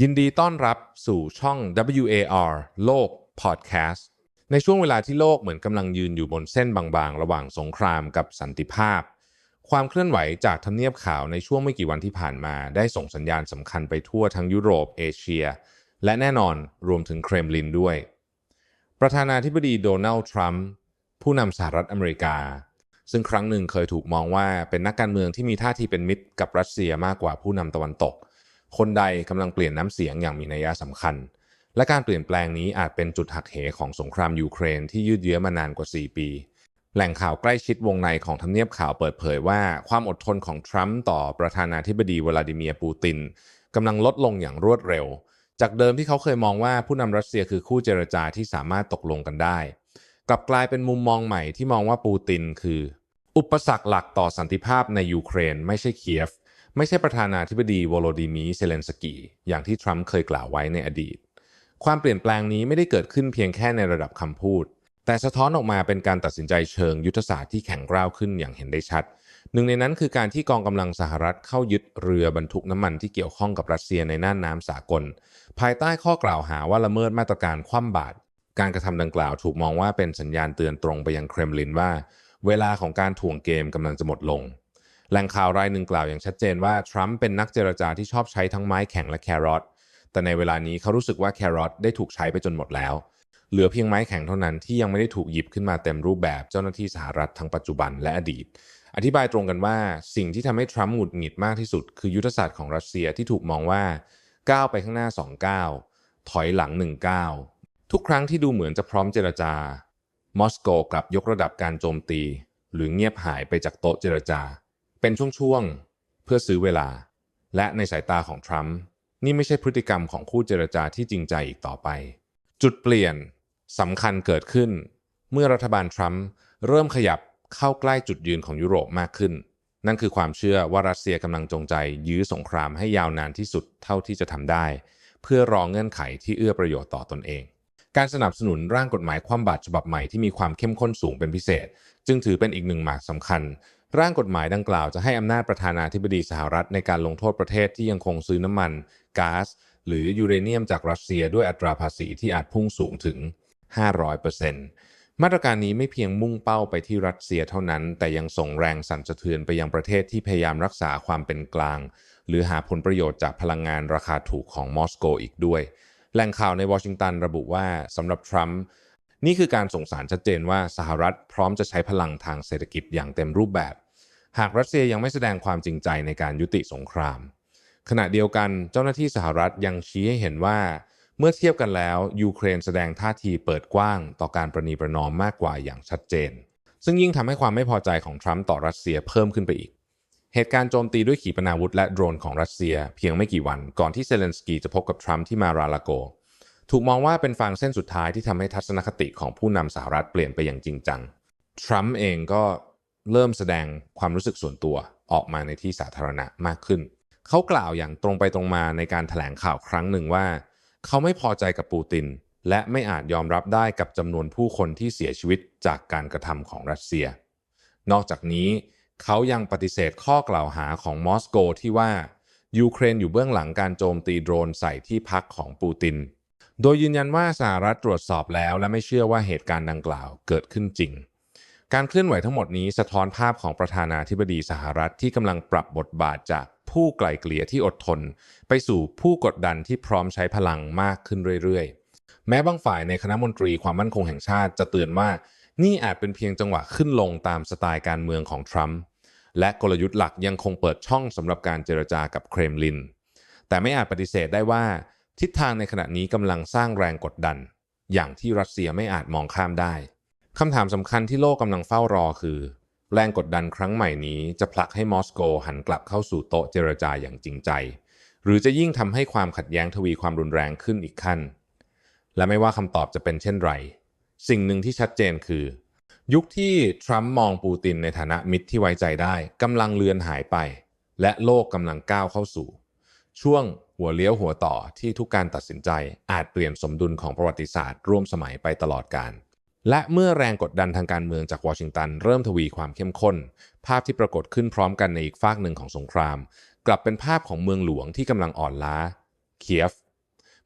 ยินดีต้อนรับสู่ช่อง WAR โลกพอดแคสต์ในช่วงเวลาที่โลกเหมือนกำลังยืนอยู่บนเส้นบางๆ ระหว่างสงครามกับสันติภาพ ความเคลื่อนไหวจากทำเนียบขาวในช่วงไม่กี่วันที่ผ่านมา ได้ส่งสัญญาณสำคัญไปทั่วทั้งยุโรปเอเชีย และแน่นอนรวมถึงเครมลินด้วย ประธานาธิบดีโดนัลด์ทรัมป์ผู้นำสหรัฐอเมริกา ซึ่งครั้งหนึ่งเคยถูกมองว่าเป็นนักการเมืองที่มีท่าทีเป็นมิตรกับรัสเซียมากกว่าผู้นำตะวันตก คนใดกำลังเปลี่ยนน้ำเสียงอย่างมีนัยสำคัญ และการเปลี่ยนแปลงนี้อาจเป็นจุดหักเหของสงครามยูเครนที่ยืดเยื้อมานานกว่า 4 ปี แหล่งข่าวใกล้ชิดวงในของทำเนียบข่าวเปิดเผยว่า ความอดทนของทรัมป์ต่อประธานาธิบดีวลาดิเมียร์ปูตินกำลังลดลงอย่างรวดเร็ว จากเดิมที่เขาเคยมองว่าผู้นำรัสเซียคือคู่เจรจาที่สามารถตกลงกันได้ กลับกลายเป็นมุมมองใหม่ที่มองว่าปูตินคือ อุปสรรคหลักต่อสันติภาพในยูเครนไม่ใช่เคียฟ ไม่ใช่ประธานาธิบดีวโลดิมีร์เซเลนสกีอย่างที่ทรัมป์เคยกล่าวไว้ในอดีต ความเปลี่ยนแปลงนี้ไม่ได้เกิดขึ้นเพียงแค่ในระดับคำพูด แต่สะท้อนออกมาเป็นการตัดสินใจเชิงยุทธศาสตร์ที่แข็งกร้าวขึ้นอย่างเห็นได้ชัด หนึ่งในนั้นคือการที่กองกำลังสหรัฐเข้ายึดเรือบรรทุกน้ำมันที่เกี่ยวข้องกับรัสเซียในน่านน้ำสากล ภายใต้ข้อกล่าวหาว่าละเมิดมาตรการคว่ำบาตรการกระทำดังกล่าวถูกมองว่าเป็นสัญญาณเตือนตรงไปยังเครมลินว่า เวลาของการถ่วงเกมกำลังจะหมดลง แหล่งข่าวรายหนึ่งกล่าวอย่างชัดเจนว่า ทรัมป์เป็นนักเจรจาที่ชอบใช้ทั้งไม้แข็งและแครอทแต่ในเวลานี้เขารู้สึกว่าแครอทได้ถูกใช้ไปจนหมดแล้ว เหลือเพียงไม้แข็งเท่านั้นที่ยังไม่ได้ถูกหยิบขึ้นมาเต็มรูปแบบเจ้าหน้าที่สหรัฐทั้งปัจจุบันและอดีต อธิบายตรงกันว่าสิ่งที่ทำให้ทรัมป์หงุดหงิดมากที่สุด คือยุทธศาสตร์ของรัสเซียที่ถูกมองว่าก้าวไปข้างหน้า2ก้าวถอยหลัง1ก้าวทุกครั้งที่ดูเหมือนจะพร้อมเจรจา มอสโกกลับยกระดับการโจมตี หรือเงียบหายไปจากโต๊ะเจรจา เป็นช่วงๆ เพื่อซื้อเวลา และในสายตาของทรัมป์นี่ไม่ใช่พฤติกรรมของคู่เจรจาที่จริงใจอีกต่อไป จุดเปลี่ยนสำคัญเกิดขึ้น เมื่อรัฐบาลทรัมป์เริ่มขยับเข้าใกล้จุดยืนของยุโรปมากขึ้น นั่นคือความเชื่อว่ารัสเซียกำลังจงใจ ยื้อสงครามให้ยาวนานที่สุดเท่าที่จะทำได้ เพื่อรองเงื่อนไขที่เอื้อประโยชน์ต่อตนเอง การสนับสนุนร่างกฎหมายคว่ำบาตรฉบับใหม่ที่มีความเข้มข้นสูงเป็นพิเศษ จึงถือเป็นอีกหนึ่งหมากสำคัญ ร่างกฎหมายดังกล่าวจะให้อำนาจประธานาธิบดีสหรัฐในการลงโทษประเทศที่ยังคงซื้อน้ำมันก๊าซหรือยูเรเนียมจากรัสเซียด้วยอัตราภาษีที่อาจพุ่งสูงถึง 500%มาตรการนี้ไม่เพียงมุ่งเป้าไปที่รัสเซียเท่านั้น แต่ยังส่งแรงสั่นสะเทือนไปยังประเทศที่พยายามรักษาความเป็นกลาง หรือหาผลประโยชน์จากพลังงานราคาถูกของมอสโกอีกด้วย แหล่งข่าวในวอชิงตันระบุว่าสำหรับทรัมป์นี่คือการส่งสารชัดเจนว่าสหรัฐพร้อมจะใช้พลังทางเศรษฐกิจอย่างเต็มรูปแบบ หากรัสเซียยังไม่แสดงความจริงใจในการยุติสงคราม ขณะเดียวกันเจ้าหน้าที่สหรัฐยังชี้ให้เห็นว่า เมื่อเทียบกันแล้ว ยูเครนแสดงท่าทีเปิดกว้าง ต่อการประนีประนอมมากกว่าอย่างชัดเจน ซึ่งยิ่งทำให้ความไม่พอใจของทรัมป์ต่อรัสเซียเพิ่มขึ้นไปอีก เหตุการณ์โจมตีด้วยขีปนาวุธและโดรนของรัสเซียเพียงไม่กี่วันก่อนที่เซเลนสกีจะพบกับทรัมป์ที่มาราลาโก ถูกมองว่าเป็นฟางเส้นสุดท้ายที่ทำให้ทัศนคติของผู้นำสหรัฐเปลี่ยนไปอย่างจริงจังทรัมป์เองก็ เริ่มแสดงความรู้สึกส่วนตัวออกมาในที่สาธารณะมากขึ้น เขากล่าวอย่างตรงไปตรงมาในการถแถลงข่าวครั้งหนึ่งว่า เขาไม่พอใจกับปูติน และไม่อาจยอมรับได้กับจำนวนผู้คนที่เสียชีวิตจากการกระทำของรัสเซีย นอกจากนี้เขายังปฏิเสธข้อกล่าวหาของมอสโกที่ว่ายูเครนอยู่เบื้องหลังการโจมตีโดรนใส่ที่พักของปูติน โดยยืนยันว่าสหรัฐตรวจสอบแล้วและไม่เชื่อว่าเหตุการณ์ดังกล่าวเกิดขึ้นจริง การเคลื่อนไหวทั้งหมดนี้สะท้อนภาพของประธานาธิบดีสหรัฐที่กำลังปรับบทบาทจากผู้ไกลเกลี่ยที่อดทน ไปสู่ผู้กดดันที่พร้อมใช้พลังมากขึ้นเรื่อยๆ แม้บางฝ่ายในคณะมนตรีความมั่นคงแห่งชาติจะเตือนว่า นี่อาจเป็นเพียงจังหวะขึ้นลงตามสไตล์การเมืองของทรัมป์และกลยุทธ์หลักยังคงเปิดช่องสำหรับการเจรจากับเครมลิน แต่ไม่อาจปฏิเสธได้ว่า ทิศทางในขณะนี้กำลังสร้างแรงกดดัน อย่างที่รัสเซียไม่อาจมองข้ามได้ คำถามสำคัญที่โลกกำลังเฝ้ารอคือ แรงกดดันครั้งใหม่นี้จะผลักให้มอสโกหันกลับเข้าสู่โต๊ะเจรจาอย่างจริงใจ หรือจะยิ่งทำให้ความขัดแย้งทวีความรุนแรงขึ้นอีกขั้น และไม่ว่าคำตอบจะเป็นเช่นไร สิ่งหนึ่งที่ชัดเจนคือ ยุคที่ทรัมป์มองปูตินในฐานะมิตรที่ไว้ใจได้กำลังเลือนหายไป และโลกกำลังก้าวเข้าสู่ ช่วงหัวเลี้ยวหัวต่อที่ทุกการตัดสินใจอาจเปลี่ยนสมดุลของประวัติศาสตร์ร่วมสมัยไปตลอดกาล และเมื่อแรงกดดันทางการเมืองจากวอชิงตันเริ่มทวีความเข้มข้น ภาพที่ปรากฏขึ้นพร้อมกันในอีกฝากหนึ่งของสงคราม กลับเป็นภาพของเมืองหลวงที่กำลังอ่อนล้า เคียฟ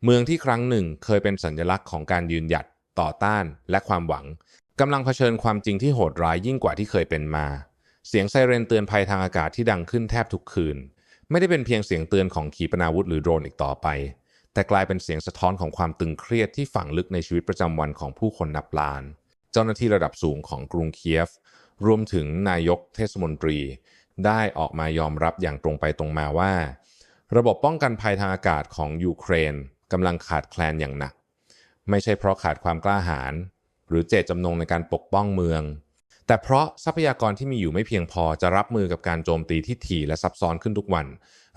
เมืองที่ครั้งหนึ่งเคยเป็นสัญลักษณ์ของการยืนหยัดต่อต้านและความหวังกำลังเผชิญความจริงที่โหดร้ายยิ่งกว่าที่เคยเป็นมา เสียงไซเรนเตือนภัยทางอากาศที่ดังขึ้นแทบทุกคืน ไม่ได้เป็นเพียงเสียงเตือนของขีปนาวุธหรือโดรนอีกต่อไป แต่กลายเป็นเสียงสะท้อนของความตึงเครียดที่ฝังลึกในชีวิตประจำวันของผู้คนนับล้าน เจ้าหน้าที่ระดับสูงของกรุงเคียฟ รวมถึงนายกเทศมนตรี ได้ออกมายอมรับอย่างตรงไปตรงมาว่า ระบบป้องกันภัยทางอากาศของยูเครนกำลังขาดแคลนอย่างหนัก ไม่ใช่เพราะขาดความกล้าหาญหรือเจตจำนงในการปกป้องเมือง แต่เพราะทรัพยากรที่มีอยู่ไม่เพียงพอจะรับมือกับการโจมตีที่ถี่และซับซ้อนขึ้นทุกวัน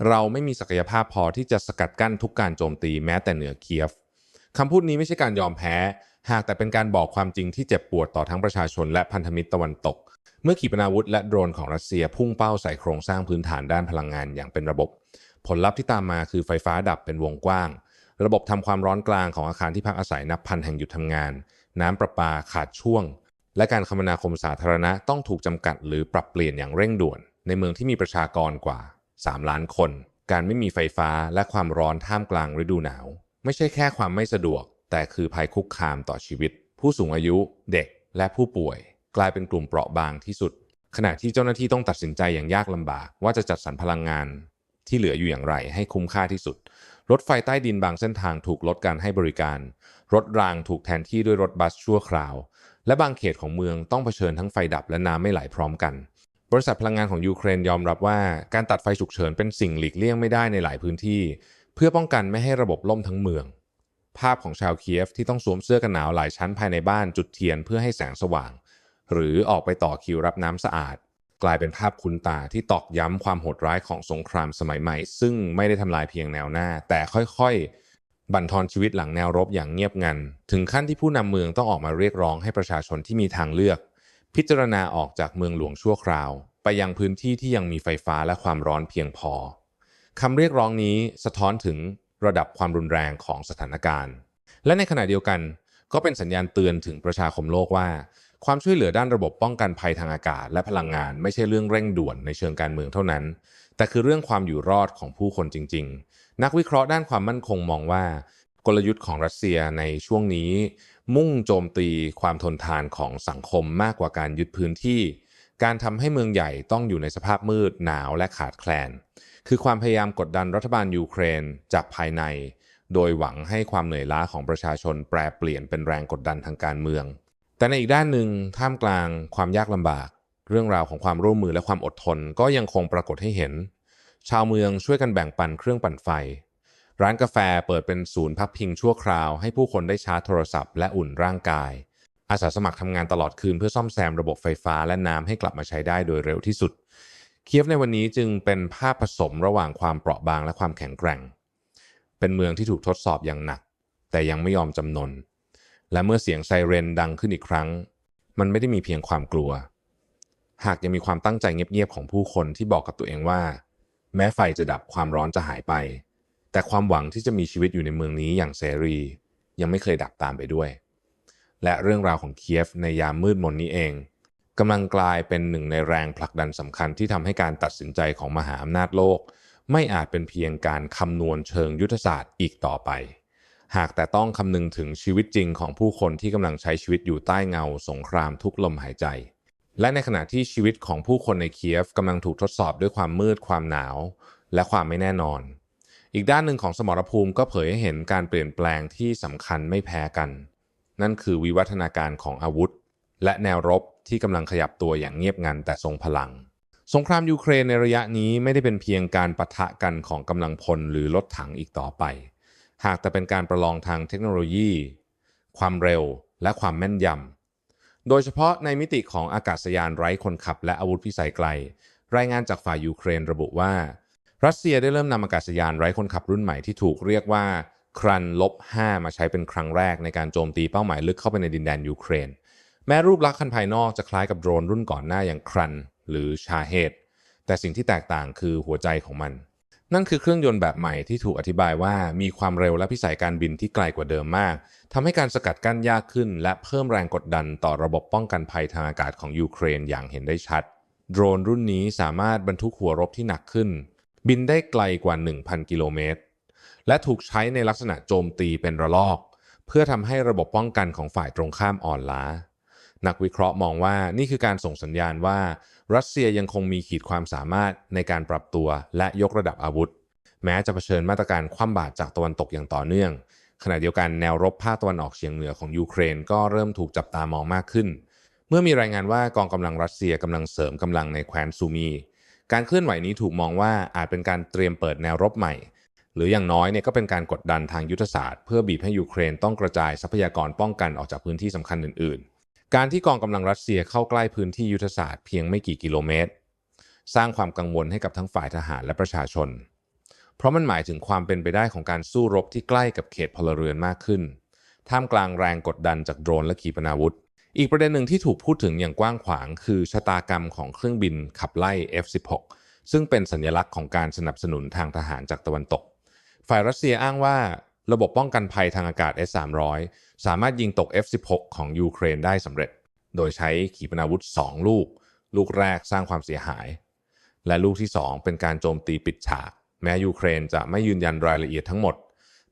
เราไม่มีศักยภาพพอที่จะสกัดกั้นทุกการโจมตีแม้แต่เหนือเคียฟคำพูดนี้ไม่ใช่การยอมแพ้ หากแต่เป็นการบอกความจริงที่เจ็บปวดต่อทั้งประชาชนและพันธมิตรตะวันตก เมื่อขีปนาวุธและโดรนของรัสเซียพุ่งเป้าใส่โครงสร้างพื้นฐานด้านพลังงานอย่างเป็นระบบ ผลลัพธ์ที่ตามมาคือไฟฟ้าดับเป็นวงกว้าง ระบบทำความร้อนกลางของอาคารที่พักอาศัยนับพันแห่งหยุดทำงาน น้ำประปาขาดช่วง และการคมนาคมสาธารณะต้องถูกจำกัดหรือปรับเปลี่ยนอย่างเร่งด่วน ในเมืองที่มีประชากรกว่า 3 ล้านคน การไม่มีไฟฟ้าและความร้อนท่ามกลางฤดูหนาว ไม่ใช่แค่ความไม่สะดวก แต่คือภัยคุกคามต่อชีวิต ผู้สูงอายุ เด็ก และผู้ป่วย กลายเป็นกลุ่มเปราะบางที่สุด ขณะที่เจ้าหน้าที่ต้องตัดสินใจอย่างยากลำบาก ว่าจะจัดสรรพลังงาน ที่เหลืออยู่อย่างไรให้คุ้มค่าที่สุด รถไฟใต้ดินบางเส้นทางถูกลดการให้บริการ รถรางถูกแทนที่ด้วยรถบัสชั่วคราว และบางเขตของเมืองต้องเผชิญทั้งไฟดับและน้ำไม่ไหลพร้อมกัน บริษัทพลังงานของยูเครนยอมรับว่าการตัดไฟฉุกเฉินเป็นสิ่งหลีกเลี่ยงไม่ได้ในหลายพื้นที่ เพื่อป้องกันไม่ให้ระบบล่มทั้งเมือง ภาพของชาวเคียฟที่ต้องสวมเสื้อกันหนาวหลายชั้นภายในบ้านจุดเทียนเพื่อให้แสงสว่าง หรือออกไปต่อคิวรับน้ำสะอาด กลายเป็นภาพคุ้นตาที่ตอกย้ำความโหดร้ายของสงครามสมัยใหม่ ซึ่งไม่ได้ทำลายเพียงแนวหน้า แต่ค่อยๆ บั่นทอนชีวิตหลังแนวรบอย่างเงียบงัน ถึงขั้นที่ผู้นำเมืองต้องออกมาเรียกร้องให้ประชาชนที่มีทางเลือก พิจารณาออกจากเมืองหลวงชั่วคราว ไปยังพื้นที่ที่ยังมีไฟฟ้าและความร้อนเพียงพอคำเรียกร้องนี้สะท้อนถึงระดับความรุนแรงของสถานการณ์ และในขณะเดียวกันก็เป็นสัญญาณเตือนถึงประชาคมโลกว่า ความช่วยเหลือด้านระบบป้องกันภัยทางอากาศ และพลังงานไม่ใช่เรื่องเร่งด่วนในเชิงการเมืองเท่านั้น แต่คือเรื่องความอยู่รอดของผู้คนจริง นักวิเคราะห์ด้านความมั่นคงมองว่ากลยุทธ์ของรัสเซียในช่วงนี้ มุ่งโจมตีความทนทานของสังคมมากกว่าการยึดพื้นที่ การทำให้เมืองใหญ่ต้องอยู่ในสภาพมืดหนาวและขาดแคลน คือความพยายามกดดันรัฐบาลยูเครนจากภายใน โดยหวังให้ความเหนื่อยล้าของประชาชนแปรเปลี่ยนเป็นแรงกดดันทางการเมือง แต่ในอีกด้านหนึ่งท่ามกลางความยากลำบาก เรื่องราวของความร่วมมือและความอดทนก็ยังคงปรากฏให้เห็น ชาวเมืองช่วยกันแบ่งปันเครื่องปั่นไฟ ร้านกาแฟเปิดเป็นศูนย์พักพิงชั่วคราว ให้ผู้คนได้ชาร์จโทรศัพท์และอุ่นร่างกาย อาสาสมัครทำงานตลอดคืนเพื่อซ่อมแซมระบบไฟฟ้าและน้ำให้กลับมาใช้ได้โดยเร็วที่สุด เคียฟในวันนี้จึงเป็นภาพผสมระหว่างความเปราะบางและความแข็งแกร่ง เป็นเมืองที่ถูกทดสอบอย่างหนัก แต่ยังไม่ยอมจำนน และเมื่อเสียงไซเรนดังขึ้นอีกครั้ง มันไม่ได้มีเพียงความกลัว หากยังมีความตั้งใจเงียบๆของผู้คนที่บอกกับตัวเองว่า แม้ไฟจะดับความร้อนจะหายไป แต่ความหวังที่จะมีชีวิตอยู่ในเมืองนี้อย่างเสรี ยังไม่เคยดับตามไปด้วย และเรื่องราวของเคียฟในยามมืดมนนี้เองกำลังกลายเป็นหนึ่งในแรงผลักดันสำคัญที่ทำให้การตัดสินใจของมหาอำนาจโลก ไม่อาจเป็นเพียงการคำนวณเชิงยุทธศาสตร์อีกต่อไป หากแต่ต้องคำนึงถึงชีวิตจริงของผู้คนที่กำลังใช้ชีวิตอยู่ใต้เงาสงครามทุกลมหายใจ และในขณะที่ชีวิตของผู้คนในเคียฟกำลังถูกทดสอบด้วยความมืดความหนาว และความไม่แน่นอน อีกด้านหนึ่งของสมรภูมิก็เผยให้เห็นการเปลี่ยนแปลงที่สำคัญไม่แพ้กัน นั่นคือวิวัฒนาการของอาวุธ และแนวรบที่กำลังขยับตัวอย่างเงียบงันแต่ทรงพลัง สงครามยูเครนในระยะนี้ไม่ได้เป็นเพียงการปะทะกันของกำลังพลหรือรถถังอีกต่อไป หากแต่เป็นการประลองทางเทคโนโลยี ความเร็วและความแม่นยำ โดยเฉพาะในมิติของอากาศยานไร้คนขับ และอาวุธพิสัยไกล รายงานจากฝ่ายยูเครนระบุว่า รัสเซียได้เริ่มนำอากาศยานไร้คนขับรุ่นใหม่ที่ถูกเรียกว่าครันลบ5มาใช้เป็นครั้งแรกในการโจมตีเป้าหมายลึกเข้าไปในดินแดนยูเครน แม้รูปลักษณ์คันภายนอกจะคล้ายกับโดรนรุ่นก่อนหน้าอย่างครันหรือชาเฮดแต่สิ่งที่แตกต่างคือหัวใจของมัน นั่นคือเครื่องยนต์แบบใหม่ที่ถูกอธิบายว่ามีความเร็วและพิสัยการบินที่ไกลกว่าเดิมมากทำให้การสกัดกั้นยากขึ้น และเพิ่มแรงกดดันต่อระบบป้องกันภัยทางอากาศของยูเครนอย่างเห็นได้ชัด โดรนรุ่นนี้สามารถบรรทุกหัวรบที่หนักขึ้น บินได้ไกลกว่า 1,000 กิโลเมตร และถูกใช้ในลักษณะโจมตีเป็นระลอก เพื่อทำให้ระบบป้องกันของฝ่ายตรงข้ามอ่อนล้า นักวิเคราะห์มองว่านี่คือการส่งสัญญาณว่า รัสเซียยังคงมีขีดความสามารถในการปรับตัวและยกระดับอาวุธ แม้จะเผชิญมาตรการคว่ำบาตรจากตะวันตกอย่างต่อเนื่อง ขณะเดียวกันแนวรบภาคตะวันออกเฉียงเหนือของยูเครนก็เริ่มถูกจับตามองมากขึ้น เมื่อมีรายงานว่ากองกำลังรัสเซียกำลังเสริมกำลังในแคว้นซูมี การเคลื่อนไหวนี้ถูกมองว่าอาจเป็นการเตรียมเปิดแนวรบใหม่ หรืออย่างน้อยเนี่ยก็เป็นการกดดันทางยุทธศาสตร์ เพื่อบีบให้ยูเครนต้องกระจายทรัพยากรป้องกันออกจากพื้นที่สำคัญอื่นๆ การที่กองกำลังรัสเซียเข้าใกล้พื้นที่ยุทธศาสตร์เพียงไม่กี่กิโลเมตร สร้างความกังวลให้กับทั้งฝ่ายทหารและประชาชน เพราะมันหมายถึงความเป็นไปได้ของการสู้รบที่ใกล้กับเขตพลเรือนมากขึ้น ท่ามกลางแรงกดดันจากโดรนและขีปนาวุธ อีกประเด็นหนึ่งที่ถูกพูดถึงอย่างกว้างขวาง คือชะตากรรมของเครื่องบินขับไล่ F-16 ซึ่งเป็นสัญลักษณ์ของการสนับสนุนทางทหารจากตะวันตก ฝ่ายรัสเซียอ้างว่า ระบบป้องกันภัยทางอากาศ S-300 สามารถยิงตก F-16 ของยูเครนได้สำเร็จ โดยใช้ขีปนาวุธ 2 ลูก ลูกแรกสร้างความเสียหาย และลูกที่ 2 เป็นการโจมตีปิดฉาก แม้ยูเครนจะไม่ยืนยันรายละเอียดทั้งหมด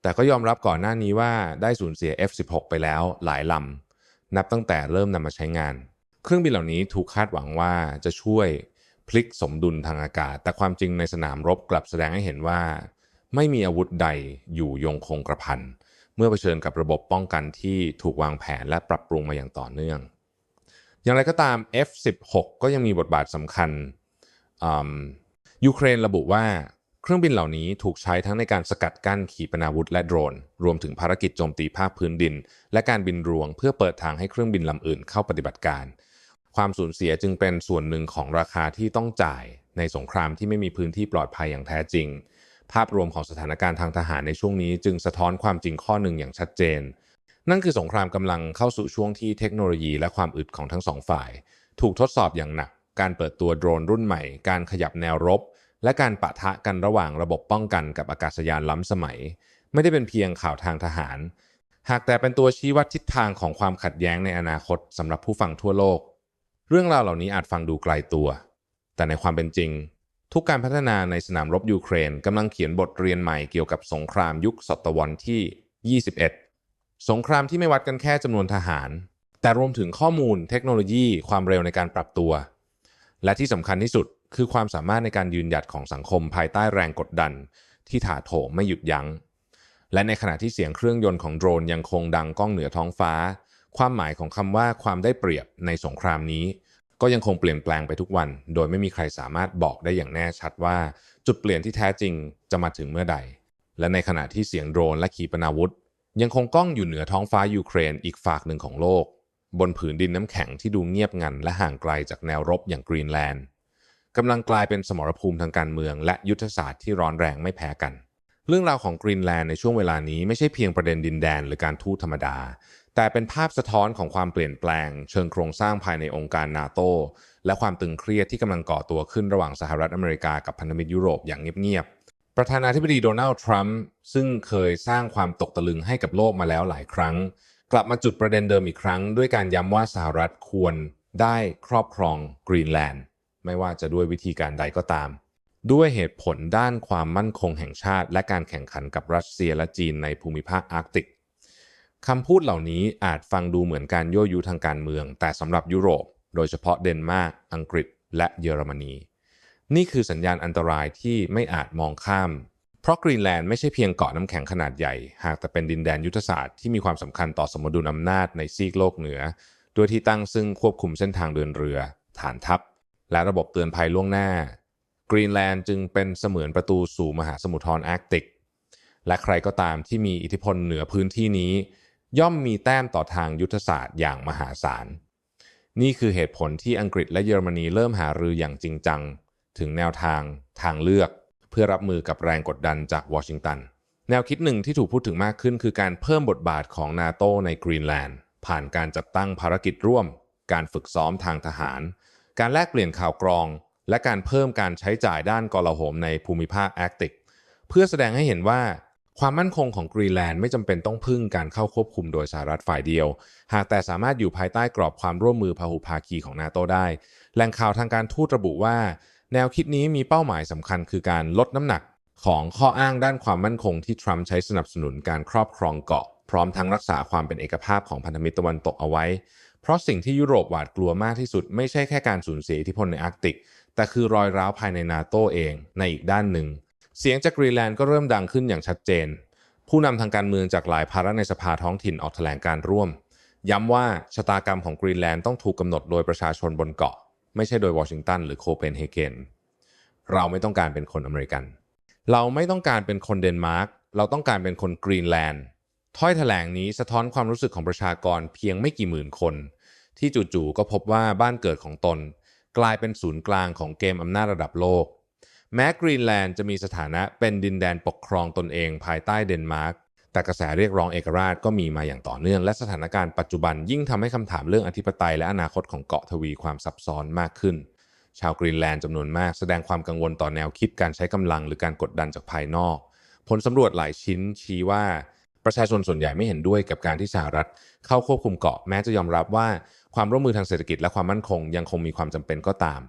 แต่ก็ยอมรับก่อนหน้านี้ว่าได้สูญเสีย F-16 ไปแล้วหลายลำ นับตั้งแต่เริ่มนำมาใช้งาน เครื่องบินเหล่านี้ถูกคาดหวังว่าจะช่วยพลิกสมดุลทางอากาศ แต่ความจริงในสนามรบกลับแสดงให้เห็นว่า ไม่มีอาวุธใดอยู่ยงคงกระพัน เมื่อเผชิญกับระบบป้องกันที่ถูกวางแผนและปรับปรุงมาอย่างต่อเนื่อง อย่างไรก็ตาม F16 ก็ยังมีบทบาทสำคัญยูเครนระบุว่าเครื่องบินเหล่านี้ถูกใช้ทั้งในการสกัดกั้นขีปนาวุธและโดรน รวมถึงภารกิจโจมตีภาคพื้นดิน และการบินรวงเพื่อเปิดทางให้เครื่องบินลำอื่นเข้าปฏิบัติการ ความสูญเสียจึงเป็นส่วนหนึ่งของราคาที่ต้องจ่ายในสงครามที่ไม่มีพื้นที่ปลอดภัยอย่างแท้จริง ภาพรวมของสถานการณ์ทางทหารในช่วงนี้ จึงสะท้อนความจริงข้อหนึ่งอย่างชัดเจน นั่นคือสงครามกำลังเข้าสู่ช่วงที่เทคโนโลยีและความอึดของทั้งสองฝ่าย ถูกทดสอบอย่างหนัก การเปิดตัวโดรนรุ่นใหม่ การขยับแนวรบ และการปะทะกันระหว่างระบบป้องกันกับอากาศยานล้ำสมัย ไม่ได้เป็นเพียงข่าวทางทหาร หากแต่เป็นตัวชี้วัดทิศทางของความขัดแย้งในอนาคตสำหรับผู้ฟังทั่วโลก เรื่องราวเหล่านี้อาจฟังดูไกลตัว แต่ในความเป็นจริง ทุกการพัฒนาในสนามรบยูเครนกำลังเขียนบทเรียนใหม่เกี่ยวกับสงครามยุคศตวรรษที่ 21 สงครามที่ไม่วัดกันแค่จำนวนทหาร แต่รวมถึงข้อมูลเทคโนโลยีความเร็วในการปรับตัว และที่สำคัญที่สุดคือความสามารถในการยืนหยัดของสังคมภายใต้แรงกดดัน ที่ถาโถมไม่หยุดยัง้ง และในขณะที่เสียงเครื่องยนต์ของโดรนยังคงดังก้องเหนือท้องฟ้า ความหมายของคำว่าความได้เปรียบในสงครามนี้ ก็ยังคงเปลี่ยนแปลงไปทุกวัน โดยไม่มีใครสามารถบอกได้อย่างแน่ชัดว่า จุดเปลี่ยนที่แท้จริงจะมาถึงเมื่อใด และในขณะที่เสียงโดรนและขีปนาวุธ ยังคงก้องอยู่เหนือท้องฟ้ายูเครนอีกฝากหนึ่งของโลก บนผืนดินน้ำแข็งที่ดูเงียบงันและห่างไกลจากแนวรบอย่างกรีนแลนด์กำลังกลายเป็นสมรภูมิทางการเมือง และยุทธศาสตร์ที่ร้อนแรงไม่แพ้กัน เรื่องราวของกรีนแลนด์ในช่วงเวลานี้ไม่ใช่เพียงประเด็นดินแดนหรือการทูตธรรมดา แต่เป็นภาพสะท้อนของความเปลี่ยนแปลง เชิงโครงสร้างภายในองค์การนาโตและความตึงเครียดที่กำลังก่อตัวขึ้นระหว่างสหรัฐอเมริกากับพันธมิตรยุโรปอย่างเงียบๆ ประธานาธิบดีโดนัลด์ทรัมป์ซึ่งเคยสร้างความตกตะลึงให้กับโลกมาแล้วหลายครั้ง กลับมาจุดประเด็นเดิมอีกครั้ง ด้วยการย้ำว่าสหรัฐควรได้ครอบครองกรีนแลนด์ไม่ว่าจะด้วยวิธีการใดก็ตาม ด้วยเหตุผลด้านความมั่นคงแห่งชาติ และการแข่งขันกับรัสเซียและจีนในภูมิภาคอาร์กติก คำพูดเหล่านี้อาจฟังดูเหมือนการยั่วยุทางการเมือง แต่สำหรับยุโรป โดยเฉพาะเดนมาร์ก อังกฤษ และเยอรมนี นี่คือสัญญาณอันตรายที่ไม่อาจมองข้าม เพราะกรีนแลนด์ไม่ใช่เพียงเกาะน้ำแข็งขนาดใหญ่ หากแต่เป็นดินแดนยุทธศาสตร์ที่มีความสำคัญต่อสมดุลอำนาจในซีกโลกเหนือโดยที่ตั้งซึ่งควบคุมเส้นทางเดินเรือ ฐานทัพ และระบบเตือนภัยล่วงหน้ากรีนแลนด์จึงเป็นเสมือนประตูสู่มหาสมุทรทรอาร์กติก และใครก็ตามที่มีอิทธิพลเหนือพื้นที่นี้ ย่อมมีแต้มต่อทางยุทธศาสตร์อย่างมหาศาล นี่คือเหตุผลที่อังกฤษและเยอรมนีเริ่มหารืออย่างจริงจัง ถึงแนวทางทางเลือก เพื่อรับมือกับแรงกดดันจากวอชิงตัน แนวคิดหนึ่งที่ถูกพูดถึงมากขึ้นคือการเพิ่มบทบาทของนาโตในกรีนแลนด์ ผ่านการจัดตั้งภารกิจร่วม การฝึกซ้อมทางทหาร การแลกเปลี่ยนข่าวกรอง และการเพิ่มการใช้จ่ายด้านกลาโหมในภูมิภาคแอร์กติก เพื่อแสดงให้เห็นว่า ความมั่นคงของกรีนแลนด์ไม่จำเป็นต้องพึ่งการเข้าควบคุมโดยสหรัฐฝ่ายเดียว หากแต่สามารถอยู่ภายใต้กรอบความร่วมมือพหุภาคีของนาโตได้ แหล่งข่าวทางการทูตระบุว่า แนวคิดนี้มีเป้าหมายสำคัญคือการลดน้ำหนักของข้ออ้างด้านความมั่นคงที่ทรัมป์ใช้สนับสนุนการครอบครองเกาะ พร้อมทั้งรักษาความเป็นเอกภาพของพันธมิตรตะวันตกเอาไว้ เพราะสิ่งที่ยุโรปหวาดกลัวมากที่สุด ไม่ใช่แค่การสูญเสียอิทธิพลในอาร์กติก แต่คือรอยร้าวภายในนาโตเองในอีกด้านหนึ่ง เสียงจากกรีนแลนด์ก็เริ่มดังขึ้นอย่างชัดเจน ผู้นำทางการเมืองจากหลายภาระในสภาท้องถิ่นออกแถลงการร่วม ย้ำว่าชะตากรรมของกรีนแลนด์ต้องถูกกำหนดโดยประชาชนบนเกาะ ไม่ใช่โดยวอชิงตันหรือโคเปนเฮเกนเราไม่ต้องการเป็นคนอเมริกัน เราไม่ต้องการเป็นคนเดนมาร์กเราต้องการเป็นคนกรีนแลนด์ถ้อยแถลงนี้สะท้อนความรู้สึกของประชากรเพียงไม่กี่หมื่นคน ที่จู่ๆก็พบว่าบ้านเกิดของตน กลายเป็นศูนย์กลางของเกมอำนาจระดับโลก แม้กรีนแลนด์จะมีสถานะเป็นดินแดนปกครองตนเองภายใต้เดนมาร์กแต่กระแสเรียกร้องเอกราชก็มีมาอย่างต่อเนื่อง และสถานการณ์ปัจจุบันยิ่งทำให้คำถามเรื่องอธิปไตยและอนาคตของเกาะทวีความซับซ้อนมากขึ้น ชาวกรีนแลนด์จำนวนมากแสดงความกังวลต่อแนวคิดการใช้กำลังหรือการกดดันจากภายนอก ผลสำรวจหลายชิ้นชี้ว่าประชาชนส่วนใหญ่ไม่เห็นด้วยกับการที่สหรัฐ เข้าควบคุมเกาะแม้จะยอมรับว่าความร่วมมือทางเศรษฐกิจและความมั่นคงยังคงมีความจำเป็นก็ตาม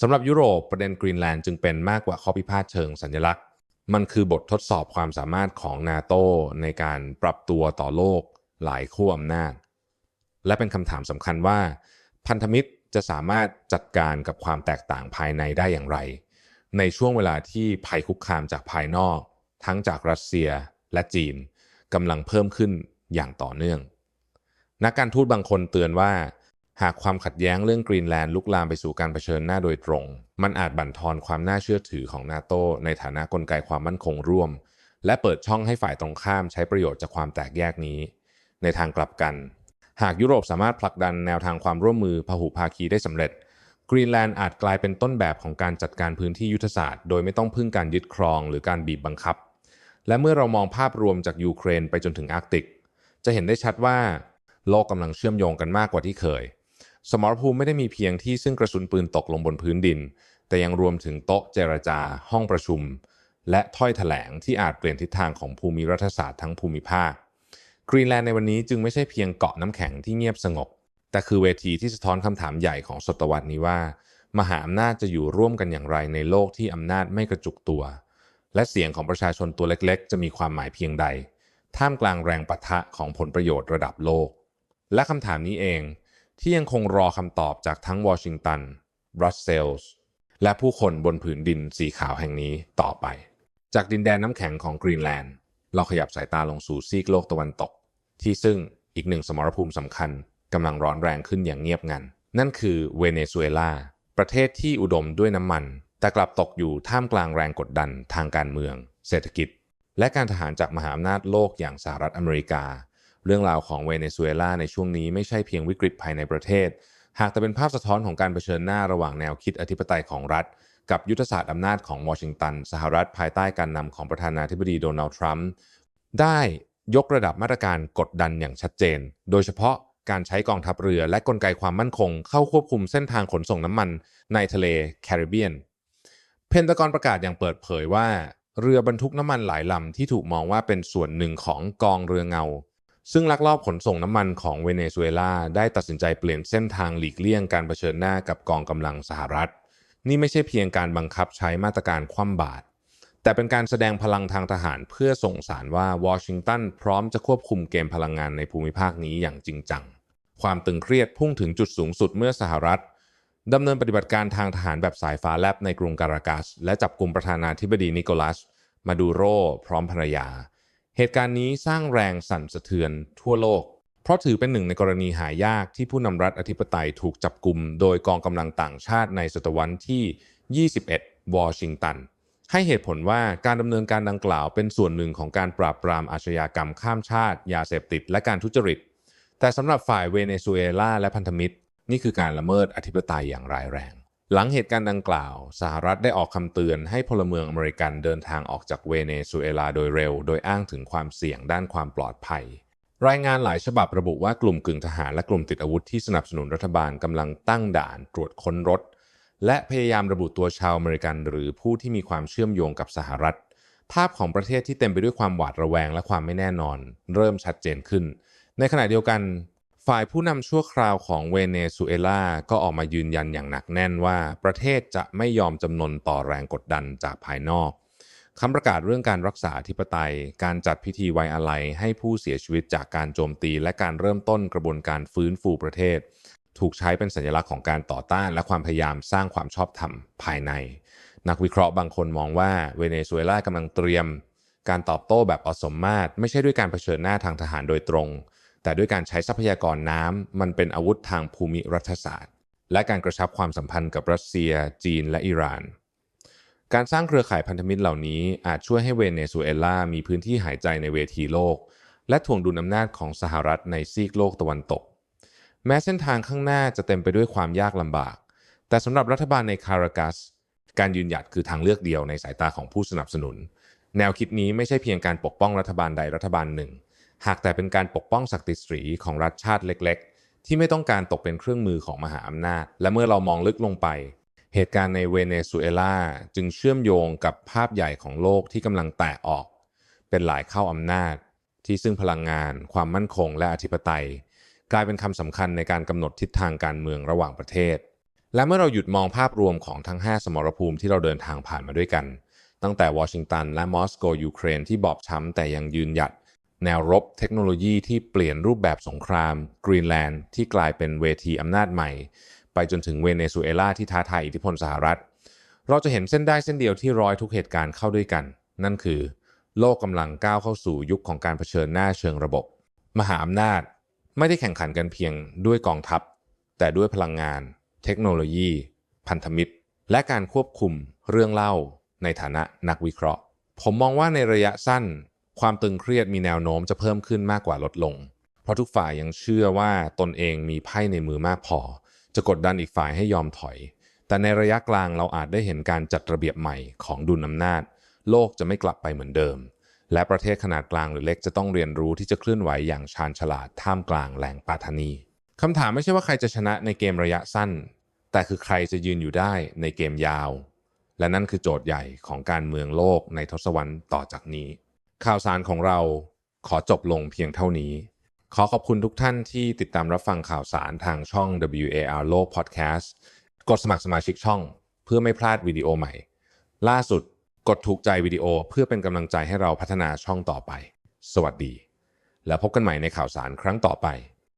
สำหรับยุโรปประเด็นกรีนแลนด์จึงเป็นมากกว่าข้อพิพาทเชิงสัญลักษณ์ มันคือบททดสอบความสามารถของนาโตในการปรับตัวต่อโลกหลายขั้วอำนาจ และเป็นคำถามสำคัญว่า พันธมิตรจะสามารถจัดการกับความแตกต่างภายในได้อย่างไร ในช่วงเวลาที่ภัยคุกคามจากภายนอก ทั้งจากรัสเซียและจีนกำลังเพิ่มขึ้นอย่างต่อเนื่อง นักการทูตบางคนเตือนว่า หากความขัดแย้งเรื่องกรีนแลนด์ลุกลามไปสู่การเผชิญหน้าโดยตรง มันอาจบั่นทอนความน่าเชื่อถือของนาโตในฐานะกลไกความมั่นคงร่วม และเปิดช่องให้ฝ่ายตรงข้ามใช้ประโยชน์จากความแตกแยกนี้ ในทางกลับกัน หากยุโรปสามารถผลักดันแนวทางความร่วมมือพหุภาคีได้สำเร็จ กรีนแลนด์อาจกลายเป็นต้นแบบของการจัดการพื้นที่ยุทธศาสตร์โดยไม่ต้องพึ่งการยึดครองหรือการบีบบังคับ และเมื่อเรามองภาพรวมจากยูเครนไปจนถึงอาร์กติก จะเห็นได้ชัดว่า โลกกำลังเชื่อมโยงกันมากกว่าที่เคย สมรภูมิไม่ได้มีเพียงที่ซึ่งกระสุนปืนตกลงบนพื้นดิน แต่ยังรวมถึงโต๊ะเจรจา ห้องประชุม และถ้อยแถลงที่อาจเปลี่ยนทิศทางของภูมิรัฐศาสตร์ทั้งภูมิภาค กรีนแลนด์ในวันนี้จึงไม่ใช่เพียงเกาะน้ำแข็งที่เงียบสงบ แต่คือเวทีที่สะท้อนคำถามใหญ่ของศตวรรษนี้ว่า มหาอำนาจจะอยู่ร่วมกันอย่างไรในโลกที่อำนาจไม่กระจุกตัว และเสียงของประชาชนตัวเล็กๆ จะมีความหมายเพียงใด ท่ามกลางแรงปะทะของผลประโยชน์ระดับโลก และคำถามนี้เอง ที่ยังคงรอคำตอบจากทั้งวอชิงตันบรัสเซลส์และผู้คนบนผืนดินสีขาวแห่งนี้ต่อไป จากดินแดนน้ำแข็งของกรีนแลนด์ เราขยับสายตาลงสู่ซีกโลกตะวันตก ที่ซึ่งอีกหนึ่งสมรภูมิสำคัญกำลังร้อนแรงขึ้นอย่างเงียบงัน นั่นคือเวเนซุเอลา ประเทศที่อุดมด้วยน้ำมัน แต่กลับตกอยู่ท่ามกลางแรงกดดันทางการเมือง เศรษฐกิจ และการทหารจากมหาอำนาจโลกอย่างสหรัฐอเมริกา เรื่องราวของเวเนซุเอลาในช่วงนี้ไม่ใช่เพียงวิกฤตภายในประเทศ หากแต่เป็นภาพสะท้อนของการเผชิญหน้าระหว่างแนวคิดอธิปไตยของรัฐ กับยุทธศาสตร์อำนาจของวอชิงตัน สหรัฐภายใต้การนำของประธานาธิบดีโดนัลด์ทรัมป์ได้ยกระดับมาตรการกดดันอย่างชัดเจน โดยเฉพาะการใช้กองทัพเรือและกลไกความมั่นคง เข้าควบคุมเส้นทางขนส่งน้ำมันในทะเลแคริบเบียน เพนตากอนประกาศอย่างเปิดเผยว่า เรือบรรทุกน้ำมันหลายลำที่ถูกมองว่าเป็นส่วนหนึ่งของกองเรือเงา ซึ่งลักลอบขนส่งน้ำมันของเวเนซุเอลาได้ตัดสินใจเปลี่ยนเส้นทางหลีกเลี่ยงการเผชิญหน้ากับกองกำลังสหรัฐ นี่ไม่ใช่เพียงการบังคับใช้มาตรการคว่ำบาตรแต่เป็นการแสดงพลังทางทหารเพื่อส่งสารว่าวอชิงตันพร้อมจะควบคุมเกมพลังงานในภูมิภาคนี้อย่างจริงจัง ความตึงเครียดพุ่งถึงจุดสูงสุดเมื่อสหรัฐดำเนินปฏิบัติการทางทหารแบบสายฟ้าแลบในกรุงการากัส และจับกลุ่มประธานาธิบดีนิโคลัส มาดูโรพร้อมภรรยา เหตุการณ์นี้สร้างแรงสั่นสะเทือนทั่วโลก เพราะถือเป็นหนึ่งในกรณีหายากที่ผู้นำรัฐอธิปไตยถูกจับกลุ่มโดยกองกำลังต่างชาติในศตวรรษที่ 21 วอชิงตัน ให้เหตุผลว่าการดำเนินการดังกล่าวเป็นส่วนหนึ่งของการปราบปรามอาชญากรรมข้ามชาติ ยาเสพติด และการทุจริต แต่สำหรับฝ่ายเวเนซุเอลาและพันธมิตร นี่คือการละเมิดอธิปไตยอย่างร้ายแรง หลังเหตุการณ์ดังกล่าว สหรัฐได้ออกคำเตือนให้พลเมืองอเมริกันเดินทางออกจากเวเนซุเอลาโดยเร็ว โดยอ้างถึงความเสี่ยงด้านความปลอดภัย รายงานหลายฉบับระบุว่ากลุ่มกึ่งทหารและกลุ่มติดอาวุธที่สนับสนุนรัฐบาลกำลังตั้งด่านตรวจค้นรถ และพยายามระบุตัวชาวอเมริกัน หรือผู้ที่มีความเชื่อมโยงกับสหรัฐ ภาพของประเทศที่เต็มไปด้วยความหวาดระแวงและความไม่แน่นอน เริ่มชัดเจนขึ้น ในขณะเดียวกัน ฝ่ายผู้นำชั่วคราวของเวเนซุเอลาก็ออกมายืนยันอย่างหนักแน่นว่าประเทศจะไม่ยอมจำนนต่อแรงกดดันจากภายนอกคำประกาศเรื่องการรักษาธิปไตย การจัดพิธีไว้อาลัยให้ผู้เสียชีวิตจากการโจมตี และการเริ่มต้นกระบวนการฟื้นฟูประเทศ ถูกใช้เป็นสัญลักษณ์ของการต่อต้าน และความพยายามสร้างความชอบธรรมภายใน นักวิเคราะห์บางคนมองว่าเวเนซุเอลากำลังเตรียม การตอบโต้แบบอสมมาตรไม่ใช่ด้วยการเผชิญหน้าทางทหารโดยตรง แต่ด้วยการใช้ทรัพยากรน้ำมันเป็นอาวุธทางภูมิรัฐศาสตร์ และการกระชับความสัมพันธ์กับรัสเซีย จีนและอิหร่าน การสร้างเครือข่ายพันธมิตรเหล่านี้อาจช่วยให้เวเนซุเอลามีพื้นที่หายใจในเวทีโลก และถ่วงดุลอำนาจของสหรัฐในซีกโลกตะวันตก แม้เส้นทางข้างหน้าจะเต็มไปด้วยความยากลำบาก แต่สำหรับรัฐบาลในคารากัส การยืนหยัดคือทางเลือกเดียวในสายตาของผู้สนับสนุน แนวคิดนี้ไม่ใช่เพียงการปกป้องรัฐบาลใดรัฐบาลหนึ่ง หากแต่เป็นการปกป้องศักดิ์ศรีของรัฐชาติเล็ก ๆ ที่ไม่ต้องการตกเป็นเครื่องมือของมหาอำนาจ และเมื่อเรามองลึกลงไป เหตุการณ์ในเวเนซุเอลาจึงเชื่อมโยงกับภาพใหญ่ของโลกที่กำลังแตกออก เป็นหลายเข้าอำนาจ ที่ซึ่งพลังงาน ความมั่นคง และอธิปไตย กลายเป็นคำสำคัญในการกำหนดทิศทางการเมืองระหว่างประเทศ และเมื่อเราหยุดมองภาพรวมของทั้ง 5 สมรภูมิที่เราเดินทางผ่านมาด้วยกัน ตั้งแต่วอชิงตันและมอสโกยูเครนที่บอบช้ำแต่ยังยืนหยัด แนวรบเทคโนโลยีที่เปลี่ยนรูปแบบสงครามกรีนแลนด์ที่กลายเป็นเวทีอำนาจใหม่ ไปจนถึงเวเนซุเอลาที่ท้าทายอิทธิพลสหรัฐ เราจะเห็นเส้นได้เส้นเดียวที่ร้อยทุกเหตุการณ์เข้าด้วยกัน นั่นคือ โลกกำลังก้าวเข้าสู่ยุคของการเผชิญหน้าเชิงระบบ มหาอำนาจไม่ได้แข่งขันกันเพียงด้วยกองทัพ แต่ด้วยพลังงาน เทคโนโลยี พันธมิตร และการควบคุมเรื่องเล่าในฐานะนักวิเคราะห์ ผมมองว่าในระยะสั้น ความตึงเครียดมีแนวโน้มจะเพิ่มขึ้นมากกว่าลดลง เพราะทุกฝ่ายยังเชื่อว่าตนเองมีไพ่ในมือมากพอ จะกดดันอีกฝ่ายให้ยอมถอย แต่ในระยะกลางเราอาจได้เห็นการจัดระเบียบใหม่ของดุลอำนาจ โลกจะไม่กลับไปเหมือนเดิม และประเทศขนาดกลางหรือเล็กจะต้องเรียนรู้ที่จะเคลื่อนไหวอย่างชาญฉลาดท่ามกลางแรงปาทนีคำถามไม่ใช่ว่าใครจะชนะในเกมระยะสั้น แต่คือใครจะยืนอยู่ได้ในเกมยาว และนั่นคือโจทย์ใหญ่ของการเมืองโลกในทศวรรษต่อจากนี้ ข่าวสารของเราขอจบลงเพียงเท่านี้ ขอขอบคุณทุกท่านที่ติดตามรับฟังข่าวสารทางช่อง WAR โลก Podcast กดสมัครสมาชิกช่อง เพื่อไม่พลาดวิดีโอใหม่ ล่าสุดกดถูกใจวิดีโอเพื่อเป็นกำลังใจให้เราพัฒนาช่องต่อไป สวัสดี แล้วพบกันใหม่ในข่าวสารครั้งต่อไป